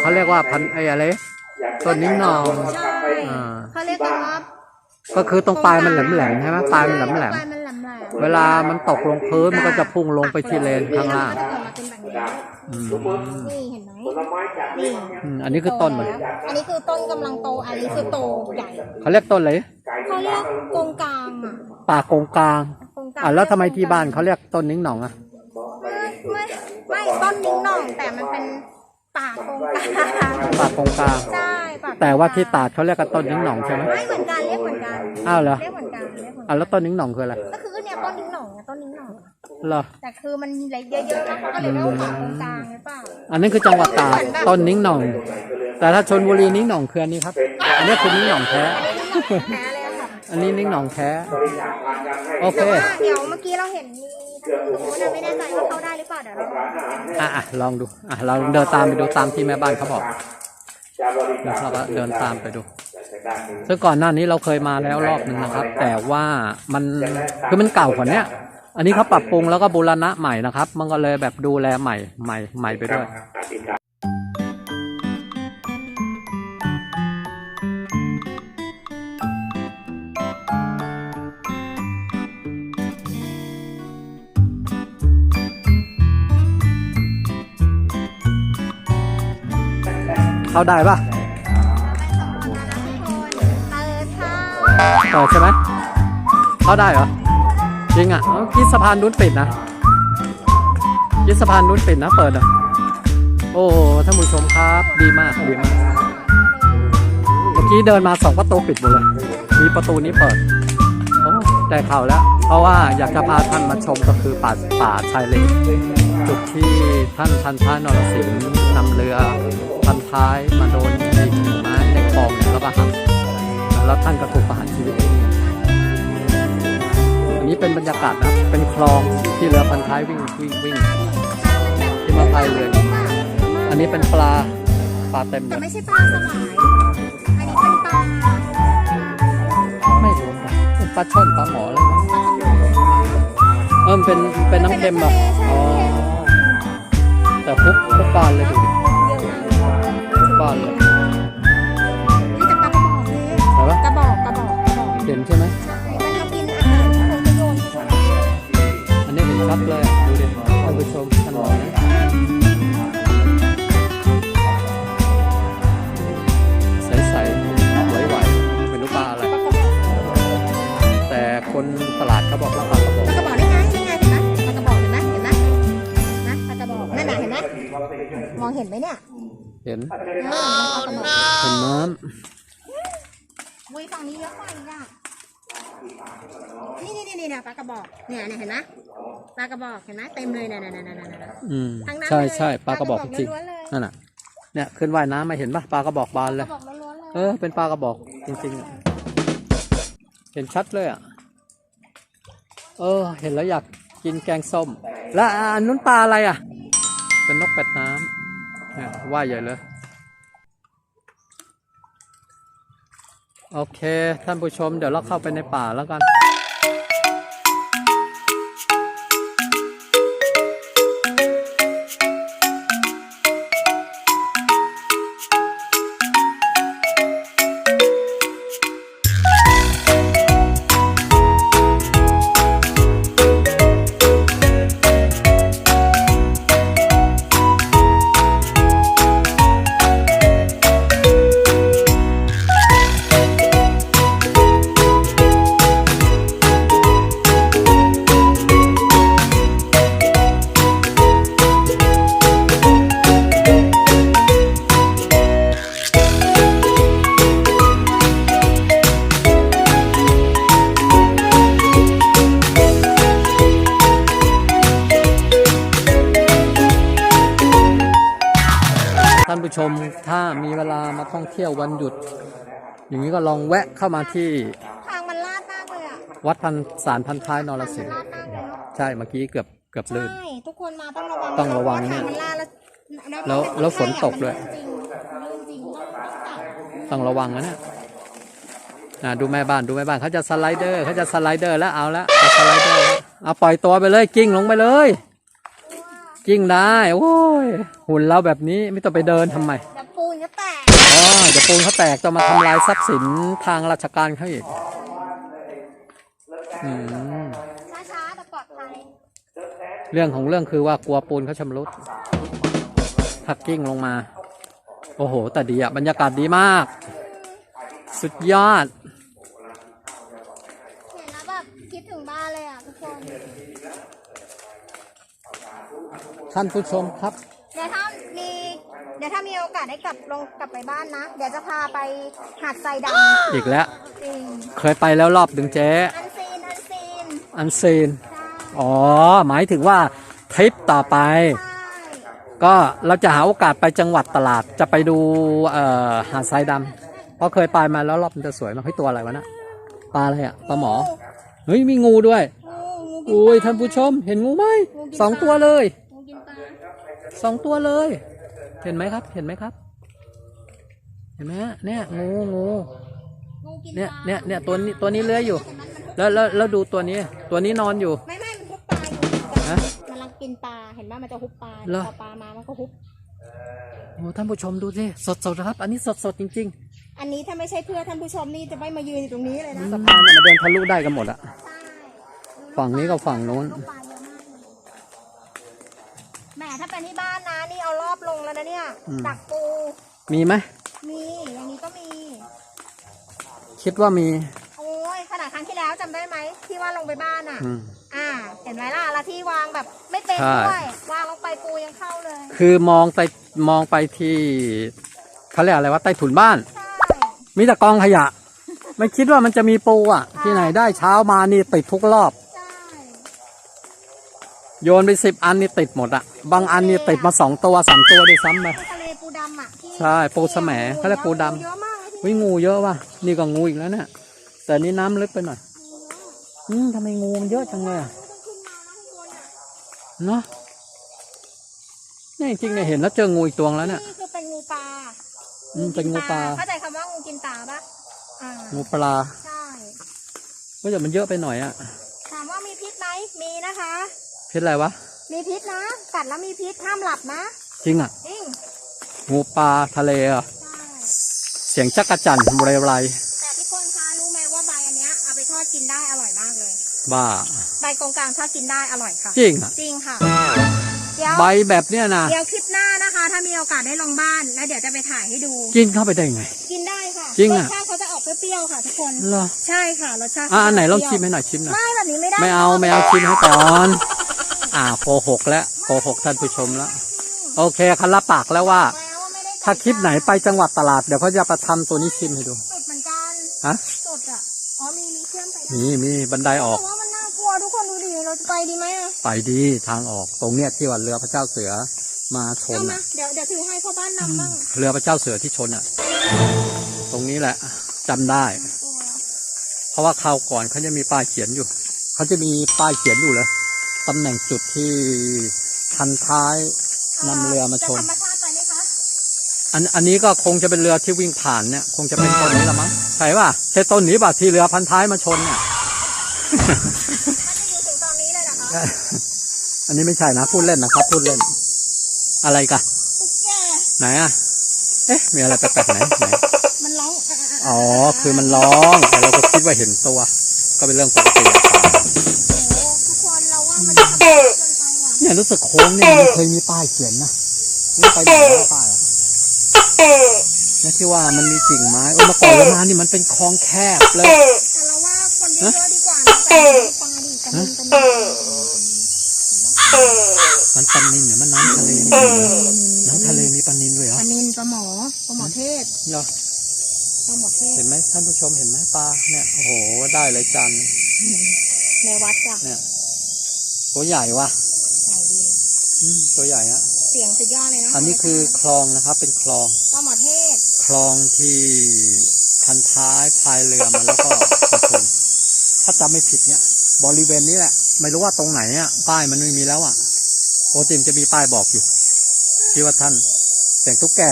เขาเรียกว่าพันไอ้อะไร ต้นนิ้งหนองใช่อ่า เขาเรียกกันว่าก็คือตรงปลายมันแหลมๆใช่ไหมปลายมันแหลมปลายมันแหลมแหลมๆเวลามันตกลงพื้นมันก็จะพุ่งลงไปที่เลนข้างล่าง มันก็จะออกมาเป็นแบบนี้อืม นี่เห็นไหมนี่อืมอันนี้คือต้นมันโตแล้วอันนี้คือต้นกำลังโต อันนี้คือโตใหญ่เขาเรียกต้นอะไรเขาเรียกกงกลางอะป่าโกงกลางกงกลางอะแล้วทำไมที่บ้านเขาเรียกต้นนิ้งหนองอะไม่ไม่ไม่ต้นนิ้งหน่องแต่มันเป็นป่ากงกลางป่าโกงกลางใช่ป่ากงกลงแต่ว่าที่ตาดเขาเรียกกันต้นนิ้งหนองใช่ไหมไม่เหมือนกันเรียกเหมือนกันอ้าวเหรอเรียกเหมือนกันเรียกเหมือนอะกันแล้วต้นนิ้งหนองคืออะไรก็คือเนี่ยต้นนิ้งหน่องเนี่ยต้นนิ้งหน่อง เหรอ แต่คือมันมีเล็กเยอะๆแล้วเขาก็เลยเรียกว่าป่ากงกลางหรือเปล่า อันนั้นคือจังหวัดตากต้นนิ้งหนอง แต่ถ้าชนบุรีนิ้งหนองคืออันนี้ครับ อันนี้คือนิ้งหนองแท้ แพ้เลยอะค่ะอันนี้นิ้งหนองแท้ โอเค แต่ว่าเดี๋ยวเมื่อกี้เราเห็นมีทางนู้นนะไม่แน่ใจว่าเข้าได้หรือเปล่าเดี๋ยวเราลองดูอะอะลองดู อะเราเดินตามไปดูตามที่แม่บ้านเขาบอกเดี๋ยวเราก็เดินตามไปดู ซึ่งก่อนหน้านี้เราเคยมาแล้วรอบหนึ่งนะครับ แต่ว่ามันคือมันเก่ากว่าเนี้ย อันนี้เขาปรับปรุงแล้วก็บูรณะใหม่นะครับ มันก็เลยแบบดูแลใหม่ใหม่ใหม่ไปด้วยเข้าได้ปะเปิดค่ะเปิดใช่ไหมเข้าได้เหรอ จริงอะเอ้าคิดสะพานนู้นปิดนะคิดสะพานนู้นปิดนะเปิดอะโอ้ท่านผู้ชมครับดีมากดีมากเมื่อกี้เดินมาสองประตูปิดหมดเลยมีประตูนี้เปิดโอ้ได้ข่าวแล้ว เพราะว่าอยากจะพาท่านมาชมก็คือป่าป่าชายเลนจุดที่ท่านพันท้ายนรสิงห์นำเรือพันท้ายมาโดนยิงไม้ในคลองเนี่ยแล้วก็หักแล้วท่านก็ถูกประหารชีวิต รรยากาศนะ เป็นคลองที่เรือพันท้ายวิ่งวิ่งวิ่งที่มาพายเรือนี่อันนี้เป็นปลาปลาเต็มเลแต่ยไม่ใช่ปลาสวาย อันนี้เป็นปลาไม่รู้นะเป็นปลาช่อนปลาหมอแล้วมั้งเออมันเป็นเป็นน้ำเค็มแบบอ๋อแต่พุกพุกบานเลยดูดิเยอะมากพุกบานเลย เห็นเออปลากระบอกเห็นน้อุ้ยฝั่งนี้เยอะกว่าอีกอะนี่นี่นี่นี่เนี่ยปลากระบอกเนี่ยเนี่ยเห็นไหมปลากระบอกเห็นไหมเต็มเลยเนี่ยเนี่ยเนี่ยเนี่ยเนี่ยำอืมทางนั้นใช่เลยใช่ปลากระบอกจริงล้วนๆเลยนั่นน่ะเนี่ยขึ้นว่ายน้ำมาเห็นปะปลากระบอกบานปเลลายกระบอกล้วนๆเลยเออเป็นปลากระบอกจริงๆอะเห็นชัดเลยอะเออ เห็นแล้วอยากกินแกงส้ม แล้วอันนู้นปลาอะไรอะ เป็นนกเป็ดน้ำ เนี่ยว่ายใหญ่เลย โอเค ท่านผู้ชมเดี๋ยวเราเข้าไปในป่าแล้วกัน ชมถ้ามีเวลามาท่องเที่ยววันหยุด อย่างนี้ก็ลองแวะเข้ามาที่ทางมันลาดมากเลยอะวัดพันสารพันท้ายนรทางสิมันงห์ลาดมากเลยเนาะใช่เมื่อกี้เกือบเกือบลื่น ใช่ทุกคนมาต้องระวังต้องระวังเพาเนี่ย ทางมันลาดแล้วแล้วแล้วฝนตกด้วย จริงลื่นจริงต้องตัดต้องระวังนะเนี่ยนะดูแม่บ้านดูแม่บ้านเขาจะสไลเดอร์เขาจะสไลเดอร์แล้วเอาละจะสไลเดอร์แล้วเอาปล่อยตัวไปเลยกิ้งลงไปเลย กิ้งได้โอ้ยหุ่นเราแบบนี้ไม่ต้องไปเดินทำไมเดี๋ยวปูนจะแตกอ๋อเดี๋ยวปูนเขาแตกจะมาทำลายทรัพย์สินทางราชการเขาอีกอืมช้าๆแต่ปลอดภัยเรื่องของเรื่องคือว่ากลัวปูนเขาชำรุดทักกิ้งลงมา โอ้โห แต่ดีอะบรรยากาศดีมาก สุดยอด เห็นแล้วแบบคิดถึงบ้านเลยอะทุกคน ท่านผู้ชมครับ เดี๋ยวถ้ามีเดี๋ยวถ้ามีโอกาสได้กลับลงกลับไปบ้านนะ เดี๋ยวจะพาไปหาดทรายดำอีกแล้ว จริงเคยไปแล้วรอบดึงเจ๊อันซีนอันซีนอันซีนใช่อ๋อ หมายถึงว่าทริปต่อไปใช่ก็เราจะหาโอกาสไปจังหวัดตลาดจะไปดูเอ่อหาดทรายดำเพราะเคยไปมาแล้วรอบมันจะสวยมากเฮ้ยตัวอะไรวะนะปลาอะไรอะปลาหมอ เฮ้ยมีงูด้วย งูงูกินอุ้ยปลท่านผู้ชมเห็นงูไหมงูกินสองปลาตัวเลยงูกินปลา สองตัวเลย เห็นไหมครับ เห็นไหมครับ เห็นไหมฮะเนี่ยงูงูงูกินเนี่ยปลาเนี่ยเนี่ยตัวนี้ตัวนี้เลื้อยอยู่ แล้วแล้วแล้วดูตัวนี้ ตัวนี้นอนอยู่ ไม่ไม่มันฮุบปลาอยู่ฮะมันกำลังกินปลา เห็นว่ามันจะฮุบปลาเหรอ พอปลามามันก็ฮุบ โอ้ท่านผู้ชมดูสิสดสดๆนะครับ อันนี้สดสดๆจริงอันนี้ถ้าไม่ใช่เพื่อท่านผู้ชมนี่จะไม่มายืนอยู่ตรงนี้เลยนะๆสะพานเนี่ยมาเดินทะลุได้กันหมดอะใช่ฝั่งนี้กับฝั่งนู้น ลูกปลาเยอะมากเลยแหม ถ้าเป็นที่บ้านนะนี่เอารอบลงแล้วนะเนี่ยดักปูมีไหมมีอย่างนี้ก็มี คิดว่ามี โอ้ยขนาดครั้งที่แล้วจำได้ไหมที่ว่าลงไปบ้านอะ อืม อ่า เห็นไหมล่ะแล้วที่วางแบบไม่เป็นใช่ ด้วยวางลงไปปูยังเข้าเลย คือมองไปมองไปที่เขาเรียกอะไรว่าใต้ถุนบ้าน ใช่ มีแต่กองขยะ ไม่คิดว่ามันจะมีปูอะ ที่ไหนได้เช้ามานี่ติดทุกรอบใช่ โยนไปสิบอันนี่ติดหมดอะบางอันนี่ติดมาสองตัวสามตัวด้วยซ้ำไปที่ทะเลปูดำอะที่ใช่ปูแสมเขาเรียกปูดำ เยอะมากเลยที่วิงูเยอะว่ะ นี่ก็งูอีกแล้วเนี่ยแต่นี่น้ำลึกไปหน่อยอืมทำไมงูมันเยอะจังเลยอะต้องขึ้นมานะข้างบนอะเนาะนี่จริงๆเนี่ยเห็นแล้วเจองูอีกตัวแล้วเนี่ย นี่คือเป็นงูปลาอืมเป็นงูปลา เข้าใจคำว่างูกินปลาปะอ่างูปลาใช่ ก็จะมันเยอะไปหน่อยอะถามว่ามีพิษไหมมีนะคะ พิษอะไรวะ มีพิษนะ กัดแล้วมีพิษห้ามหลับนะ จริงอะ จริงงูปลาทะเลอะใช่เสียงจักรจั่นเรไรแต่ทุกคนคะรู้ไหมว่าใบอันเนี้ยเอาไปทอดกินได้อร่อยมากเลย บ้า ใบกงกลางทอดกินได้อร่อยค่ะ จริงอะ จริงค่ะ เดี๋ยวใบแบบเนี้ยนะ เดี๋ยวคลิปหน้านะคะ ถ้ามีโอกาสได้ลองบ้านแล้วเดี๋ยวจะไปถ่ายให้ดู กินเข้าไปได้ไง กินได้ค่ะจริงอะสชาติเขาจะออกเปรี้ยวๆค่ะทุกคน เหรอใช่ค่ะรสชาติอะอันไหนลองเปชิรี้มยวให้หน่อยชิมหน่อย ไม่แบบนี้ไม่ได้ไม่เอาไม่เอาชิมให้ก่อน อ่าโกหกแล้วโกหกท่านผู้ชมแล้ว โอเคคันละปากแล้วว่าแล้วไม่ได้ถ้าคลิปไหนไปจังหวัดตลาดเดี๋ยวเขาจะประทำตัวนี้ชิมให้ดูสุดเหมือนกันฮะสุดอะอ๋อมีมีเชื่อมไปมีมีบันไดออกแต่ว่ามันน่ากลัวทุกคนดูดิเราจะไปดีไหมอะไปดีทางออกตรงเนี้ยที่ว่าเรือพระเจ้าเสือมาชนเอามาอะเดี๋ยวเดี๋ยวถือให้พ่อบ้านนำบ้างเรือพระเจ้าเสือที่ชนอะ ตรงนี้แหละจำได้กลัวเพราะว่าคราวก่อนเขาจะมีป้ายเขียนอยู่เขาจะมีป้ายเขียนอยู่เลย ตำแหน่งจุดที่คันท้ายนำเรือมาชน จะธรรมชาติไปไหมคะอันอันนี้ก็คงจะเป็นเรือที่วิ่งผ่านเนี่ย คงจะเป็นต้นนี้ละมั้งใช่ป่ะใช่ต้นนี้ป่ะที่เรือพันท้ายมาชนเนี่ย มันจะอยู่ถึงตอนนี้เลยเหรอคะอันนี้ไม่ใช่นะพูดเล่นนะครับ พูดเล่น อะไรกันตุ๊กแกไหนอะ เอ๊ะ มีอะไรแปลกๆไหนไหน มันร้องอะอะอะอ๋อ คือมันร้องแต่เราก็คิดว่าเห็นตัว ก็เป็นเรื่องปกติอะครับ เนี่ยรู้สึกโค้งเนี่ยมันเคยมีป้ายเขียนนะนี่ไปไหนแล้วป้ายอะเนี่ยที่ว่ามันมีกิ่งไม้เออเมื่อก่อนเรามานี่มันเป็นคลองแคบเลยแต่เราว่าคนเยอะๆดีกว่านะแต่ปลาดิกันมันเป็นมันปลานินเนี่ยมันน้ำทะเลนี่น้ำทะเลมีปลานินด้วยเหรปอลานินปลาหมอปลาหมอเทศเหรอปลาหมอเทศเห็นไหมท่านผู้ชมเห็นไหมปลาเนี่ยโอ้โหได้เลยจันในวัดจ้ะเนี่ยตัวใหญ่ว่ะใส่ดีอืม ตัวใหญ่ฮะเสียงสุดยอดเลยนะอันนี้คือคลองนะครับ เป็นคลองปลาหมอเทศคลองที่คันท้ายพายเรือมาแล้วก็มาชนถ้าจำไม่ผิดเนี่ย บริเวณนี้แหละ ไม่รู้ว่าตรงไหนอะป้ายมันไม่มีแล้วอะปกติมันจะมีป้ายบอกอยู่ที่ว่าท่านเสียงตุ๊กแก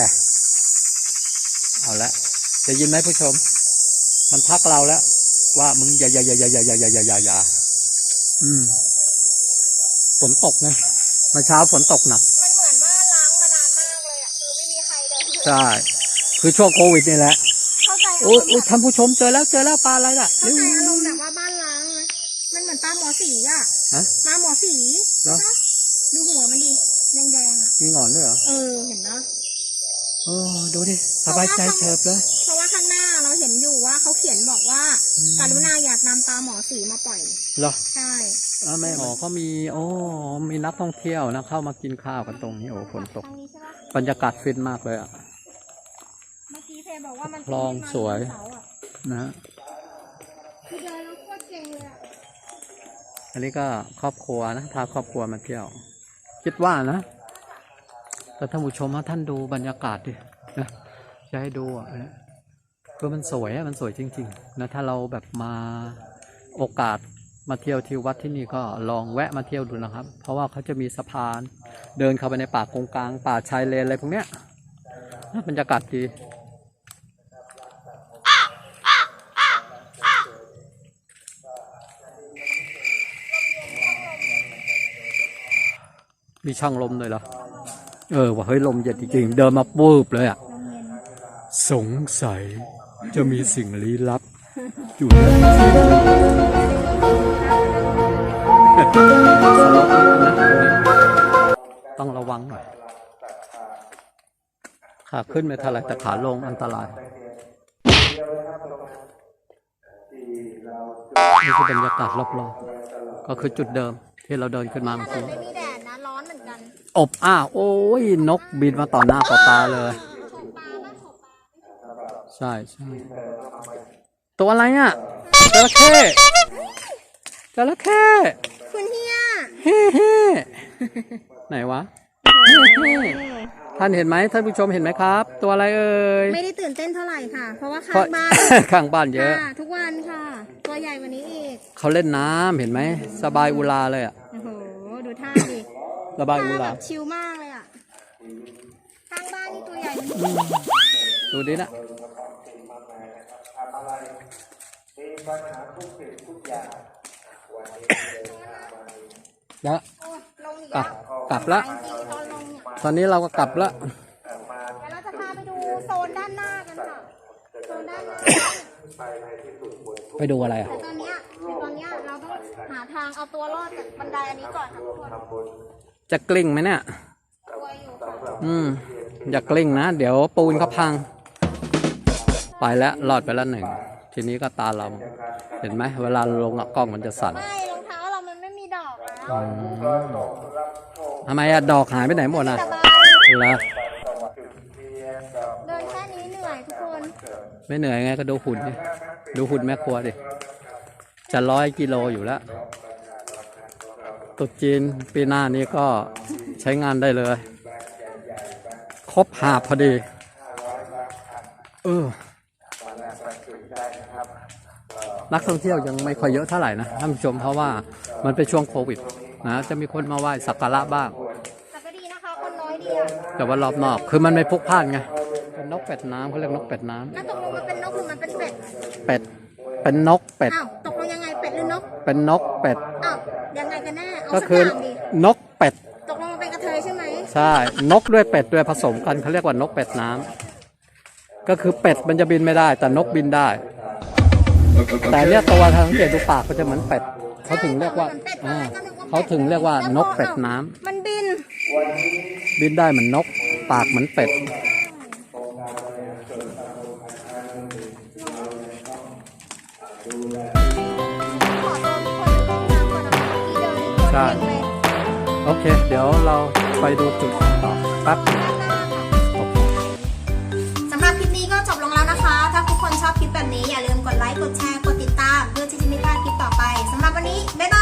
เอาละได้ยินไหมผู้ชม มันทักเราแล้ว ว่ามึงอย่าอย่าอย่าอย่าอย่าอย่าอย่าอย่าอย่าอย่าอืมฝนตกนะ เมื่อเช้าฝนตกหนัก มันเหมือนว่าล้างมานานมากเลยอะคือไม่มีใครเลยใช่ คือช่วงโควิดนี่แหละเข้าใจอาโอ้รยมณ์โอ้ยท่านผู้ชมเจอแล้วเจอแล้วปลาอะไรล่ะเข้าใจอารมณ์แบบว่าบ้านล้างเลยมันเหมือนปลาหมอสีอะฮะปลาหมอสีเหรอใช่ปะดูหัวมันดิแดงๆอะมีหงอนด้วยเหรอเออเห็นนะ โอ้ดูดิสบายใจเฉิบเลย กรุณาอย่านำปลาหมอสีมาปล่อย เหรอใช่อ่าแม่หมอเขามีโอ้มีนักท่องเที่ยวนะเข้ามากินข้าวกันตรงนี้โอ้ฝนตกทางนี้ใช่ปะบรรยากาศฟินมากเลยอะ เมื่อกี้เพบอกว่ามันคลองสวยเสาอะนะฮะคือเดินแล้วโคตรเก่งเลยอะอันนี้ก็ครอบครัวนะพาครอบครัวมาเที่ยว คิดว่านะแต่ท่านผู้ชมถ้าท่านดูบรรยากาศดินะจะให้ดูอะนะคื อมันสวยอะมันสวยจริงๆนะถ้าเราแบบมาโอกาสมาเที่ยวที่วัดที่นี่ก็ลองแวะมาเที่ยวดูนะครับ เพราะว่าเขาจะมีสะพานเดินเข้าไปในป่ากงกลาง ป่าชายเลนอะไรพวกเนี้ยบรรยากาศดีมีช่างลมเลยเหรอ เออ ว่าเฮ้ยลมเย็นจริงๆ เดินมาปูบเลยอะ สงสัย จะมีสิ่งลี้ลับ อยู่ในที่นี้สลบนิดนะตรงนี้ต้องระวังหน่อย ขาขึ้นไม่เท่าไหรแต่ขาลงอันตรายนี่คือบรรยากาศรอบๆ ก็คือจุดเดิมที่เราเดินขึ้นมาเมื่อถ้าเกิดกี้ไม่มีแดดนะ ร้อนเหมือนกัน อบอ้าวโอ้ย นกบินมาต่อหน้าต่อตาเลย ฉกปลาบ้างฉกปลา ใช่ใช่ตัวอะไรอะจระเข้จระเข้คุณเฮียเฮ้เฮ้ไหนวะเฮ้เฮ้ท่านเห็นไหมท่านผู้ชมเห็นไหมครับ ตัวอะไรเอ่ยไม่ได้ตื่นเต้นเท่าไหร่ค่ะ เพราะว่าเพข้าราะงบ้านข้างบ้านเยอะค่ะทุกวันค่ะ ตัวใหญ่กว่านี้อีกเขาเล่นน้ำเห็นไหมสบายอุลาเลยอะโอ้โหดูท่าดิสบายอุท่าแบลาบชิลมากเลยอะข้างบ้านนี่ตัวใหญ่มัน อืมดูดินะแล้วโอ้ยลงอีกกลัแล้บวกลับละ จริงๆตอนลงเนี่ยตอนนี้เราก็กลับละเดี๋ยวเราจะพาไปดูโซนด้านหน้ากันค่ะ โซนด้านหน้าไปดูอะไรอะ แต่ตอนเนี้ยคือตอนเนี้ยเราต้องหาทางเอาตัวรอดจากบันไดอันนี้ก่อนค่ะทุกคนจะกลิ้งไหมเนี่ย กลัวอยู่ค่ะอืม อย่ากลิ้งนะ เดี๋ยวปูนเขาพัง ไปแล้วรอดไปแล้วหนึ่ง ทีนี้ก็ตาเรา เห็นไหมเวลาลงอะกล้องมันจะสั่นไม่รองเท้าเรามันไม่มีดอกแล้วอืมทำไมอะดอกหายไปไหนหมดอะสบายเหรอเดินแค่นี้เหนื่อยทุกคนไม่เหนื่อยไงก็ดูหุ่นดิดูหุ่นแม่ครัวดิ จะร้อยกิโลอยู่แล้วตรุษจีนปีหน้านี้ก็ใช้งานได้เลย ครบหาบพอดี เออ นักท่องเที่ยวยังไม่ค่อยเยอะเท่าไหร่นะท่านผู้ชมเพราะว่ามันเป็นช่วงโควิดนะจะมีคนมาไหว้สักการะบ้าง แต่ก็ดีนะคะคนน้อยดีอะแต่ว่ารอบนอกคือมันไม่พลุกพล่านไงเป็นนกเป็ดน้ำเขาเรียกนกเป็ดน้ำแล้วตกลงมันเป็นนกหรือมันเป็นเป็ดเป็ดเป็นนกเป็ด อ้าวตกลงยังไงเป็ดหรือนกเป็นนกเป็ด อ้าวยังไงกันแน่เอาก็สักคืออย่างดินกเป็ด ตกลงมันเป็นกระเทยใช่ไหมใช่ นกด้วยเป็ดด้วยผสมกันเขาเรียกว่านกเป็ดน้ำก็คือเป็ดมันจะบินไม่ได้ แต่นกบินได้ แต่เนี่ยตัวทางสังเกตดูปากก็จะเหมือนเป็ดเขาถึงเรียกว่าอ่าเขาถึงเรียกว่านกเป็ดน้ำมันบิน บินได้เหมือนนก ปากเหมือนเป็ด ขอตัวทุกคนไปเข้าห้องน้ำก่อนนะคะที่เดินนี่โคตรใช่เก่งเลยโอเค เดี๋ยวเราไปดูจุดต่อแป๊บ คลิปแบบนี้อย่าลืมกดไลค์ กดแชร์ กดติดตาม เพื่อที่จะไม่พลาดคลิปต่อไปสำหรับวันนี้ บ๊ายบาย